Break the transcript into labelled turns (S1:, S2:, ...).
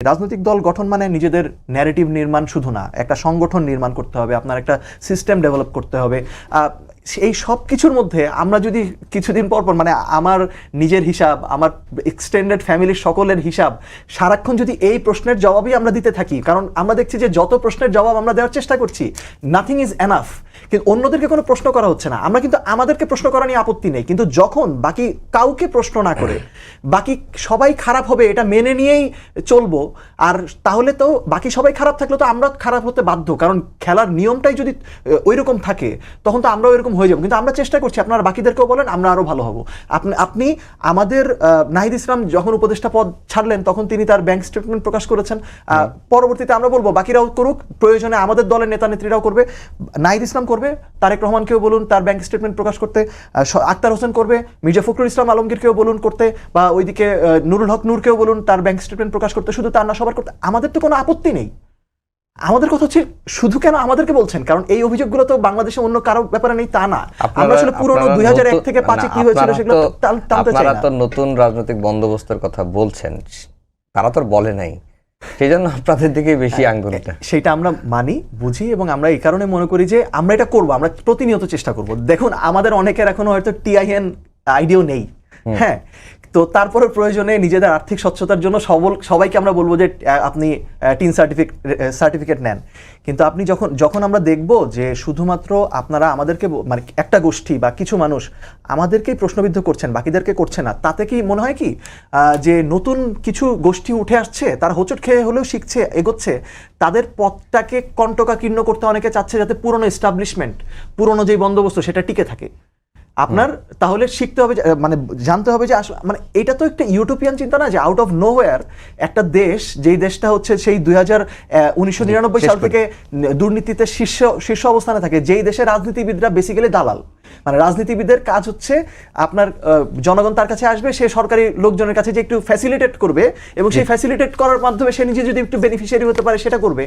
S1: রাজনৈতিক দল গঠন মানে নিজেদের ন্যারেটিভ নির্মাণ শুধু না, একটা সংগঠন নির্মাণ করতে হবে, আপনার একটা সিস্টেম ডেভেলপ করতে হবে। এই সব কিছুর মধ্যে আমরা যদি কিছুদিন পর পর মানে আমার নিজের হিসাব, আমার এক্সটেন্ডেড ফ্যামিলির সকলের হিসাব, সারাক্ষণ যদি এই প্রশ্নের জবাবই আমরা দিতে থাকি, কারণ আমরা দেখছি যে যত প্রশ্নের জবাব আমরা দেওয়ার চেষ্টা করছি নাথিং ইজ এনাফ কিন্তু অন্যদেরকে কোনো প্রশ্ন করা হচ্ছে না। আমরা কিন্তু আমাদেরকে প্রশ্ন করা নিয়ে আপত্তি নেই। কিন্তু যখন বাকি কাউকে প্রশ্ন না করে, বাকি সবাই খারাপ হবে এটা মেনে নিয়েই চলবো, আর তাহলে তো বাকি সবাই খারাপ থাকলে তো আমরা খারাপ হতে বাধ্য। কারণ খেলার নিয়মটাই যদি ওইরকম থাকে, তখন তো আমরাও এরকম হয়ে যাব। কিন্তু আমরা চেষ্টা করছি আপনারা বাকিদেরকেও বলেন আমরা আরও ভালো হব। আপনি আপনি আমাদের নাহিদ ইসলাম যখন উপদেষ্টা পদ ছাড়লেন তখন তিনি তার ব্যাংক স্টেটমেন্ট প্রকাশ করেছেন। পরবর্তীতে আমরা বলব বাকিরাও করুক প্রয়োজনে আমাদের দলের নেতা নেত্রীরাও করবে। নাহিদ ইসলাম করবে তারেক রহমানকেও বলুন তার ব্যাংক স্টেটমেন্ট প্রকাশ করতে। আক্তার হোসেন করবে মির্জা ফখরুল ইসলাম আলমগীরকেও বলুন করতে বা ওইদিকে নুরুল হক নূরকেও বলুন তার ব্যাংক স্টেটমেন্ট প্রকাশ করতে। শুধু তার না সবার করতে আমাদের তো কোনো আপত্তি নেই। আমাদের কথা হচ্ছে শুধু কেন আমাদেরকে বলছেন? কারণ এই অভিযোগগুলো তো বাংলাদেশে অন্য কারও ব্যাপারে নেই তা না। আমরা আসলে পুরোনো দুই হাজার এক থেকে পাঁচে কি হয়েছিল সেগুলো টানতে চাই
S2: আপনারা
S1: না
S2: তো নতুন রাজনৈতিক বন্দোবস্তের কথা বলছেন। তারা তো বলে নাই। সেই জন্য আপনাদের দিকে বেশি
S1: হ্যাঁ,
S2: আঙ্গুলটা।
S1: সেটা আমরা মানি বুঝি এবং আমরা এই কারণে মনে করি যে আমরা এটা করব আমরা প্রতিনিয়ত চেষ্টা করব। দেখুন আমাদের অনেকের এখনও হয়তো টিআইএন আইডিও নেই। হ্যাঁ তো তারপরে প্রয়োজনে নিজেদের আর্থিক স্বচ্ছতার জন্য সবল, সবাইকে আমরা বলব যে আপনি টিন সার্টিফিকেট সার্টিফিকেট নেন। কিন্তু আপনি যখন যখন আমরা দেখব যে শুধুমাত্র আপনারা আমাদেরকে মানে একটা গোষ্ঠী বা কিছু মানুষ আমাদেরকেই প্রশ্নবিদ্ধ করছেন, বাকিদেরকে করছে না, তাতে কি মনে হয় কি যে নতুন কিছু গোষ্ঠী উঠে আসছে, তারা হোঁচট খেয়ে হলেও শিখছে, এগোচ্ছে, তাদের পথটাকে কণ্টকাকীর্ণ করতে অনেকে চাচ্ছে যাতে পুরনো এস্টাবলিশমেন্ট পুরনো যেই বন্দোবস্ত, সেটা টিকে থাকে। আপনার তাহলে শিখতে হবে মানে জানতে হবে যে আসলে মানে এটা তো একটা ইউটোপিয়ান চিন্তা না যে আউট অফ নোওয়্যার একটা দেশ যেই দেশটা হচ্ছে সেই দুই হাজার উনিশশো নিরানব্বই সাল থেকে দুর্নীতিতে শীর্ষ শীর্ষ অবস্থানে থাকে যেই দেশের রাজনীতিবিদরা বেসিক্যালি দালাল। মানে রাজনীতিবিদের কাজ হচ্ছে আপনার জনগণ তার কাছে আসবে সে সরকারি লোকজনের কাছে যে একটু ফ্যাসিলিটেট করবে এবং সেই ফ্যাসিলিটেট করার মাধ্যমে সে নিজে যদি একটু বেনিফিশিয়ারি হতে পারে সেটা করবে।